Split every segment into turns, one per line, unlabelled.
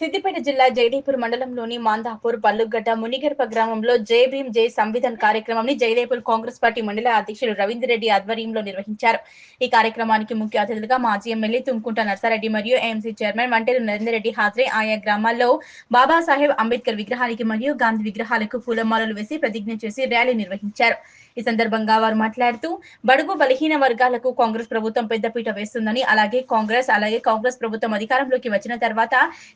సిద్దిపేట జిల్లా జైదేపూర్ మండలంలోని మాందాపూర్ పల్లుగడ్డ మునిగర్ప గ్రామంలో జై భీమ్ జై సంవిధాన్ కార్యక్రమాన్ని జైదేపూర్ కాంగ్రెస్ పార్టీ మండల అధ్యక్షుడు రవీందర్ రెడ్డి ఆధ్వర్యంలో నిర్వహించారు. ఈ కార్యక్రమానికి ముఖ్య అతిథులుగా మాజీ ఎమ్మెల్యే తుమ్కుంట నర్సారెడ్డి మరియు ఏఎంసీ చైర్మన్ మంటేరు నరేందర్ రెడ్డి హాజరై ఆయా గ్రామాల్లో బాబాసాహెబ్ అంబేద్కర్ విగ్రహానికి మరియు గాంధీ విగ్రహాలకు పూలమాలలు వేసి ప్రతిజ్ఞ చేసి ర్యాలీ నిర్వహించారు. ఈ సందర్భంగా వారు మాట్లాడుతూ బడుగు బలహీన వర్గాలకు కాంగ్రెస్ ప్రభుత్వం పెద్దపీట వేస్తుందని అలాగే కాంగ్రెస్ అలాగే కాంగ్రెస్ ప్రభుత్వం అధికారంలోకి వచ్చిన తర్వాత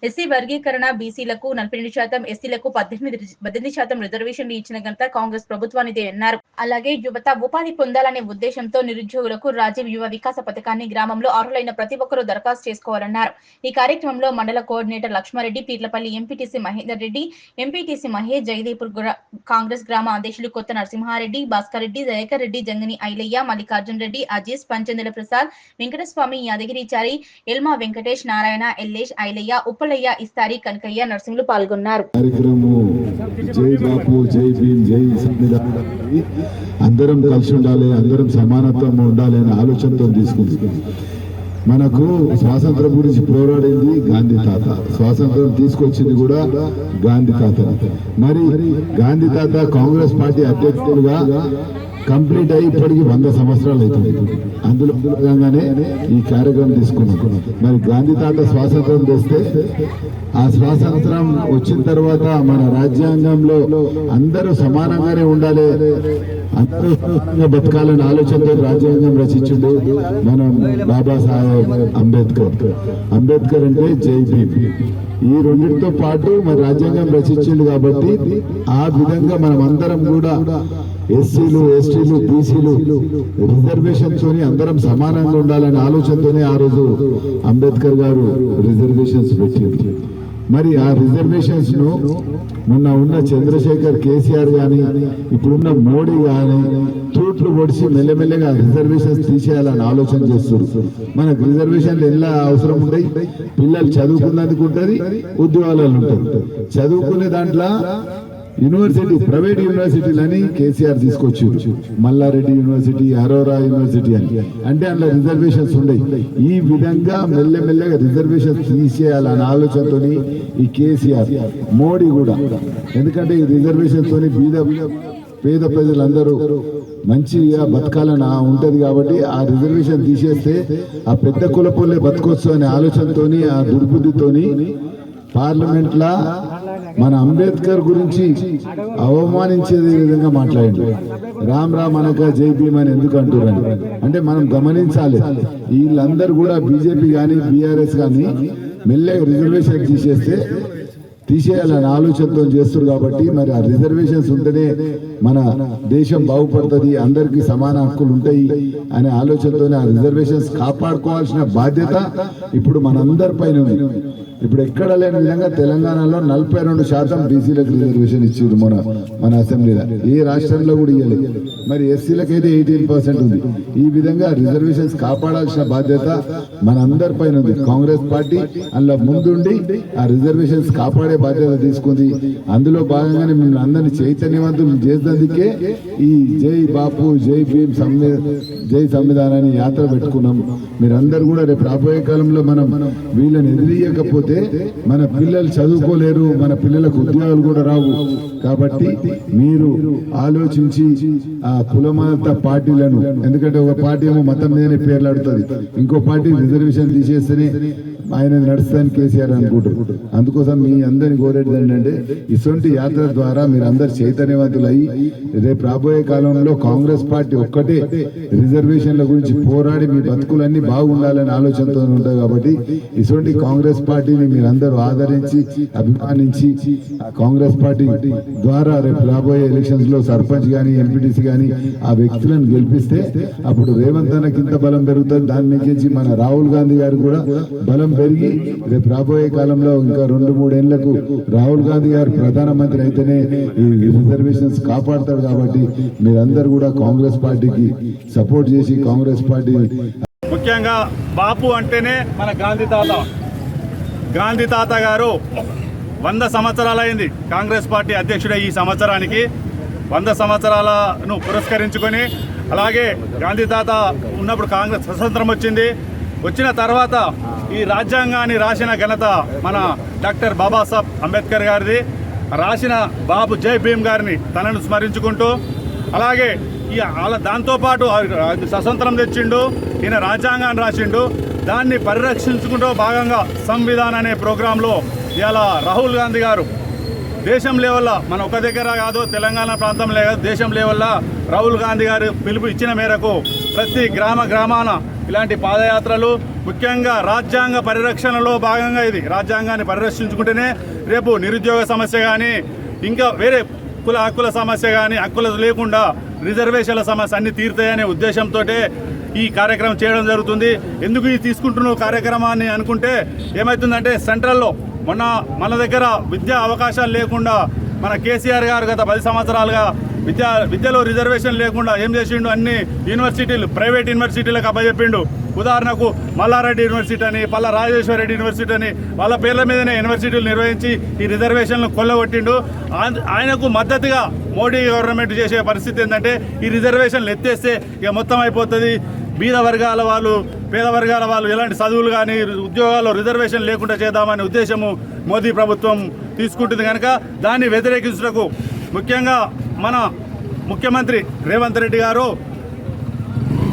ఎస్సీ వర్గీకరణ బీసీలకు నలభై రెండు శాతం ఎస్సీలకు పద్దెనిమిది పద్దెనిమిది శాతం రిజర్వేషన్లు ఇచ్చిన ఘనత కాంగ్రెస్ ప్రభుత్వానిదే అన్నారు. అలాగే యువత ఉపాధి పొందాలనే ఉద్దేశంతో నిరుద్యోగులకు రాజీవ్ యువ వికాస పథకాన్ని గ్రామంలో అర్హులైన ప్రతి ఒక్కరూ దరఖాస్తు చేసుకోవాలన్నారు. ఈ కార్యక్రమంలో మండల coordinator Laxmareddy Peerlapalli MPTC Mahender Reddy MPTC Mahesh Jagadeepur Congress గ్రామ అధ్యక్షులు కొత్త నరసింహారెడ్డి భాస్కర్ భాస్కర్ రెడ్డి దయాకర్ రెడ్డి జంగని ఐలయ్య మల్లికార్జున్ రెడ్డి అజీజ్ పంచందల ప్రసాద్ వెంకటస్వామి యాదగిరిచారి ఎల్మా వెంకటేష్ నారాయణ ఎల్లేష్ ఐలయ్య ఉప్పలయ్య ఇస్తారి కనకయ్య నర్సింహులు పాల్గొన్నారు.
జై బాపు జై భీమ్ జై సంవిధానం అందరం కలిసి ఉండాలి అందరం సమానత్వం ఉండాలి అనే ఆలోచనతో తీసుకుంది. మనకు స్వాతంత్రం గురించి పోరాడింది గాంధీ తాత. స్వాతంత్రం తీసుకొచ్చింది కూడా గాంధీ తాత మరి గాంధీ తాత కాంగ్రెస్ పార్టీ అధ్యక్షులుగా కంప్లీట్ అయ్యి ఇప్పటికి వంద సంవత్సరాలు అవుతుంది. అందులో భాగంగానే ఈ కార్యక్రమం తీసుకున్నాం. మరి గాంధీ తాత స్వాతంత్రం తెస్తే ఆ స్వాతంత్రం వచ్చిన తర్వాత మన రాజ్యాంగంలో అందరూ సమానంగానే ఉండాలి. అందరూ సమానంగా బతకాలని ఆలోచనతో రాజ్యాంగం రచించిండు మనం బాబాసాహెబ్ అంబేద్కర్. అంబేద్కర్ అంటే జై భీమ్. ఈ రెండింటితో పాటు మన రాజ్యాంగం రచించింది కాబట్టి ఆ విధంగా మనం అందరం కూడా ఎస్సీలు ఎస్టీలు బీసీలు రిజర్వేషన్ అందరం సమానంగా ఉండాలనే ఆలోచనతోనే ఆ రోజు అంబేద్కర్ గారు రిజర్వేషన్స్ పెట్టింది మరి ఆ రిజర్వేషన్స్ను మొన్న ఉన్న చంద్రశేఖర్ కేసీఆర్ గాని ఇప్పుడున్న మోడీ గాని తూట్లు పొడిచి మెల్లమెల్లగా రిజర్వేషన్స్ తీసేయాలని ఆలోచన చేస్తారు మనకు రిజర్వేషన్లు ఎలా అవసరం ఉంటాయి? పిల్లలు చదువుకున్నందుకు ఉంటది ఉద్యోగాలు ఉంటాయి చదువుకునే దాంట్లో యూనివర్సిటీ ప్రైవేట్ యూనివర్సిటీలని కేసీఆర్ తీసుకొచ్చి మల్లారెడ్డి యూనివర్సిటీ అరోరా యూనివర్సిటీ అని. అంటే అందులో రిజర్వేషన్స్ ఉండయి ఈ విధంగా మెల్లమెల్లగా రిజర్వేషన్స్ తీసేయాలన్న ఆలోచనతోని ఈ కేసీఆర్ మోడీ కూడా. ఎందుకంటే ఈ రిజర్వేషన్ తోని బీద పేద ప్రజలందరూ మంచిగా బతకాలని ఉంటది కాబట్టి ఆ రిజర్వేషన్ తీసేస్తే ఆ పెద్ద కులపోలే బతకొచ్చు అనే ఆలోచనతోని ఆ దుర్బుద్ధితోని పార్లమెంట్ లా మన అంబేద్కర్ గురించి అవమానించే విధంగా మాట్లాడండి. రామ్ రామ్ అనక జై భీమ్ అని ఎందుకు అంటున్నాను అంటే మనం గమనించాలి. వీళ్ళందరూ కూడా బీజేపీ కానీ బీఆర్ఎస్ కానీ మెల్లగా రిజర్వేషన్ తీసేస్తే తీసేయాలని ఆలోచనతో చేస్తారు కాబట్టి మరి ఆ రిజర్వేషన్స్ ఉంటేనే మన దేశం బాగుపడుతుంది అందరికీ సమాన హక్కులు ఉంటాయి అనే ఆలోచనతోనే ఆ రిజర్వేషన్స్ కాపాడుకోవాల్సిన బాధ్యత ఇప్పుడు మనందరి పైన ఉంది. ఇప్పుడు ఎక్కడ లేని విధంగా తెలంగాణలో నలభై రెండు శాతం బీసీలకు రిజర్వేషన్ ఇచ్చారు మన మన అసెంబ్లీలో. ఏ రాష్ట్రంలో కూడా ఇవ్వలేదు మరి ఎస్సీలకు అయితే ఎయిటీన్ పర్సెంట్ ఉంది. ఈ విధంగా రిజర్వేషన్స్ కాపాడాల్సిన బాధ్యత మన అందరి పైన ఉంది. కాంగ్రెస్ పార్టీ అందులో ముందుండి ఆ రిజర్వేషన్స్ కాపాడే బాధ్యత తీసుకుంది. అందులో భాగంగానే మేము అందరినీ చైతన్యవంతులు చేసినందుకే ఈ జై బాపు జై భీమ్ సంవి జై సంవిధానాన్ని యాత్ర పెట్టుకున్నాం. మీరందరూ కూడా రేపు రాబోయే కాలంలో మనం వీళ్ళని ఎదిరియకపోతే మన పిల్లలు చదువుకోలేరు మన పిల్లలకు ఉద్యోగాలు కూడా రావు. కాబట్టి మీరు ఆలోచించి ఆ కులమత పార్టీలను ఎందుకంటే ఒక పార్టీ ఏమో మతం మీదనే పేర్లాడుతుంది. ఇంకో పార్టీ రిజర్వేషన్ తీసేస్తేనే ఆయన నడుస్తాను కేసీఆర్ అనుకుంటారు. అందుకోసం మీ అందరిని కోరేది ఏంటంటే ఇటువంటి యాత్ర ద్వారా మీరు అందరు చైతన్యవంతులయ్యి రేపు రాబోయే కాలంలో కాంగ్రెస్ పార్టీ ఒక్కటే రిజర్వేషన్ల గురించి పోరాడి మీ బతుకులన్నీ బాగుండాలని ఆలోచనతో ఉంటాయి కాబట్టి ఇటువంటి కాంగ్రెస్ పార్టీని మీరందరూ ఆదరించి అభిమానించి కాంగ్రెస్ పార్టీ ద్వారా రేపు రాబోయే ఎలక్షన్స్లో సర్పంచ్ కానీ ఎంపీటీసీ గాని ఆ వ్యక్తులను గెలిపిస్తే అప్పుడు రేవంత్ అన్నకి ఇంత బలం పెరుగుతుంది. దాని నుంచి మన రాహుల్ గాంధీ గారు కూడా బలం పెరిగి రేపు రాబోయే కాలంలో ఇంకా రెండు మూడేళ్ళకు రాహుల్ గాంధీ గారు ప్రధానమంత్రి అయితేనే ఈ రిజర్వేషన్స్ కాపాడతాడు కాబట్టి మీరందరూ కూడా కాంగ్రెస్ పార్టీకి సపోర్ట్ చేసి కాంగ్రెస్ పార్టీ
ముఖ్యంగా బాపు అంటేనే మన గాంధీ తాత. గాంధీ తాత గారు వంద సంవత్సరాలైంది కాంగ్రెస్ పార్టీ అధ్యక్షుడే ఈ సంవత్సరానికి. వంద సంవత్సరాలను పురస్కరించుకొని అలాగే గాంధీ తాత ఉన్నప్పుడు కాంగ్రెస్ స్వతంత్రం వచ్చింది. వచ్చిన తర్వాత ఈ రాజ్యాంగాన్ని రాసిన ఘనత మన డాక్టర్ బాబాసాహెబ్ అంబేద్కర్ గారిది. రాసిన బాబు జై భీమ్ గారిని తనను స్మరించుకుంటూ అలాగే ఈ అలా దాంతోపాటు స్వతంత్రం తెచ్చిండు ఈయన రాజ్యాంగాన్ని రాసిండు. దాన్ని పరిరక్షించుకుంటూ భాగంగా సంవిధాన్ అనే ప్రోగ్రాంలో ఇలా రాహుల్ గాంధీ గారు దేశం లెవెల్లో మన ఒక దగ్గర కాదు తెలంగాణ ప్రాంతం లేదు దేశం లెవెల్లో రాహుల్ గాంధీ గారు పిలుపు ఇచ్చిన మేరకు ప్రతి గ్రామ గ్రామాన ఇలాంటి పాదయాత్రలు ముఖ్యంగా రాజ్యాంగ పరిరక్షణలో భాగంగా ఇది. రాజ్యాంగాన్ని పరిరక్షించుకుంటేనే రేపు నిరుద్యోగ సమస్య కానీ ఇంకా వేరే కుల హక్కుల సమస్య కానీ హక్కులు లేకుండా రిజర్వేషన్ల సమస్య అన్ని తీరుతాయనే ఉద్దేశంతో ఈ కార్యక్రమం చేయడం జరుగుతుంది. ఎందుకు ఈ తీసుకుంటున్న కార్యక్రమాన్ని అనుకుంటే ఏమవుతుందంటే సెంట్రల్లో మొన్న మన దగ్గర విద్యా అవకాశాలు లేకుండా మన కేసీఆర్ గారు గత పది సంవత్సరాలుగా విద్యా విద్యలో రిజర్వేషన్ లేకుండా ఏం చేసిండు? అన్ని యూనివర్సిటీలు ప్రైవేట్ యూనివర్సిటీలకు అప్పచెప్పిండు. ఉదాహరణకు మల్లారెడ్డి యూనివర్సిటీ అని పల్ల రాజేశ్వర రెడ్డి యూనివర్సిటీ అని వాళ్ళ పేర్ల మీదనే యూనివర్సిటీలు నిర్వహించి ఈ రిజర్వేషన్లు కొల్లగొట్టిండు. ఆయనకు మద్దతుగా మోడీ గవర్నమెంట్ చేసే పరిస్థితి ఏంటంటే ఈ రిజర్వేషన్లు ఎత్తేస్తే ఇక మొత్తం అయిపోతుంది. బీద వర్గాల వాళ్ళు పేద వర్గాల వాళ్ళు ఎలాంటి చదువులు కానీ ఉద్యోగాల్లో రిజర్వేషన్ లేకుండా చేద్దామనే ఉద్దేశము మోదీ ప్రభుత్వం తీసుకుంటుంది కనుక దాన్ని వ్యతిరేకించుటకు ముఖ్యంగా మన ముఖ్యమంత్రి రేవంత్ రెడ్డి గారు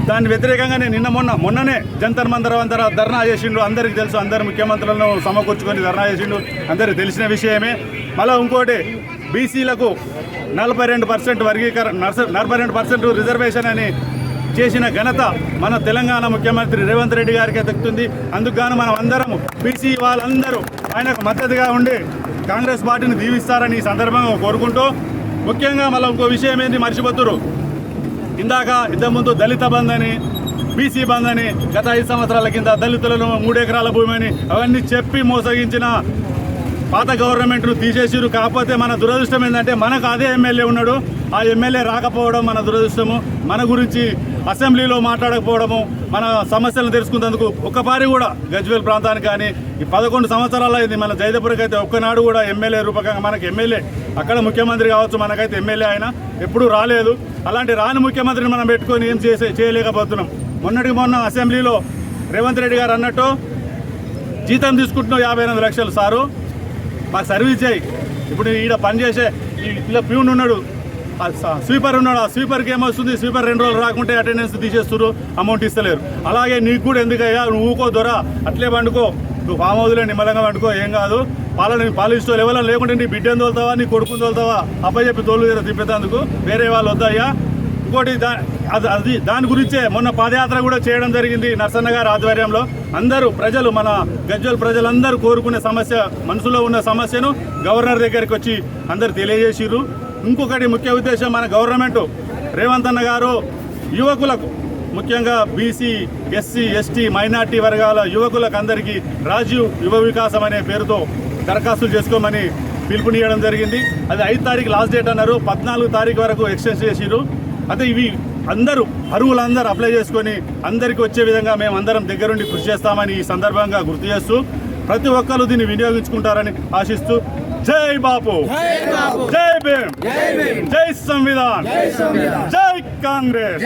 దాని వ్యతిరేకంగానే నిన్న మొన్న మొన్ననే జంతర్ మంతర్ వంతర ధర్నా చేసిండు. అందరికి తెలుసు అందరు ముఖ్యమంత్రులను సమకూర్చుకొని ధర్నా చేసిండు. అందరికి తెలిసిన విషయమే. మళ్ళీ ఇంకోటి బీసీలకు నలభై రెండు పర్సెంట్ వర్గీకరణ నర్స- నలభై రెండు పర్సెంట్ రిజర్వేషన్ అని చేసిన ఘనత మన తెలంగాణ ముఖ్యమంత్రి రేవంత్ రెడ్డి గారికి దక్కుతుంది. అందుకు మనం అందరం బీసీ వాళ్ళందరూ ఆయనకు మద్దతుగా ఉండి కాంగ్రెస్ పార్టీని దీవిస్తారని ఈ సందర్భంగా కోరుకుంటూ ముఖ్యంగా మళ్ళీ ఇంకో విషయం ఏంటి మర్చిపోతున్నారు ఇందాక ఇంతకుముందు దళిత బంద్ అని బీసీ బంద్ అని గత ఐదు సంవత్సరాల కింద దళితులను మూడెకరాల భూమి అని అవన్నీ చెప్పి మోసగించిన పాత గవర్నమెంట్ను తీసేసిరు కాకపోతే మన దురదృష్టం ఏంటంటే మనకు అదే ఎమ్మెల్యే ఉన్నాడు. ఆ ఎమ్మెల్యే రాకపోవడం మన దురదృష్టము. మన గురించి అసెంబ్లీలో మాట్లాడకపోవడము మన సమస్యలను తెలుసుకున్నందుకు ఒక్కపారి కూడా గజ్వేల్ ప్రాంతానికి కానీ ఈ పదకొండు సంవత్సరాలు అయింది. మన జైదపురికి అయితే ఒక్కనాడు కూడా ఎమ్మెల్యే రూపకంగా మనకి ఎమ్మెల్యే అక్కడ ముఖ్యమంత్రి కావచ్చు మనకైతే ఎమ్మెల్యే ఆయన ఎప్పుడూ రాలేదు. అలాంటి రాని ముఖ్యమంత్రిని మనం పెట్టుకొని ఏం చేసే చేయలేకపోతున్నాం. మొన్నటికి మొన్న అసెంబ్లీలో రేవంత్ రెడ్డి గారు అన్నట్టు జీతం తీసుకుంటున్నాం యాభై ఎనిమిది లక్షలు సారు. మాకు సర్వీస్ చేయి. ఇప్పుడు ఈడ పనిచేసే ఈ ఇలా ప్యూన్ ఉన్నాడు. స్వీపర్ ఉన్నాడు? ఆ స్వీపర్కి ఏమొస్తుంది? స్వీపర్ రెండు రోజులు రాకుంటే అటెండెన్స్ తీసేస్తారు అమౌంట్ ఇస్తలేరు. అలాగే నీకు కూడా ఎందుకయ్యా? నువ్వు ఊకో దొర అట్లే పండుకో. నువ్వు ఫామ్ హౌస్లో నిమ్మలంగా పండుకో ఏం కాదు. పాలన పాలిస్టో ఎవరైనా లేకుంటే నీ బిడ్డను తోలుతావా? నీ కొడుకుని తోలుతావా? అప్పచెప్పి తోలు తిప్పేందుకు? వేరే వాళ్ళు వద్దయ్యా. ఇంకోటి దా అది అది దాని గురించే మొన్న పాదయాత్ర కూడా చేయడం జరిగింది నర్సన్న గారి ఆధ్వర్యంలో. అందరూ ప్రజలు మన గజ్వల్ ప్రజలందరూ కోరుకునే సమస్య మనసులో ఉన్న సమస్యను గవర్నర్ దగ్గరికి వచ్చి అందరు తెలియజేసిర్రు. ఇంకొకటి ముఖ్య ఉద్దేశం మన గవర్నమెంట్ రేవంత్ అన్న గారు యువకులకు ముఖ్యంగా బీసీ ఎస్సీ ఎస్టీ మైనార్టీ వర్గాల యువకులకు అందరికీ రాజీవ్ యువ వికాసం అనే పేరుతో దరఖాస్తులు చేసుకోమని పిలుపునియడం జరిగింది. అది ఐదు తారీఖు లాస్ట్ డేట్ అన్నారు. పద్నాలుగు తారీఖు వరకు ఎక్స్టెన్స్ చేసిరు అయితే ఇవి అందరూ అరువులందరూ అప్లై చేసుకొని అందరికీ వచ్చే విధంగా మేము అందరం దగ్గరుండి కృషి చేస్తామని ఈ సందర్భంగా గుర్తు చేస్తూ ప్రతి ఒక్కరు దీన్ని వినియోగించుకుంటారని ఆశిస్తూ జై బాపు. జై భీమ్. జై సంవిధాన్. జై కాంగ్రెస్.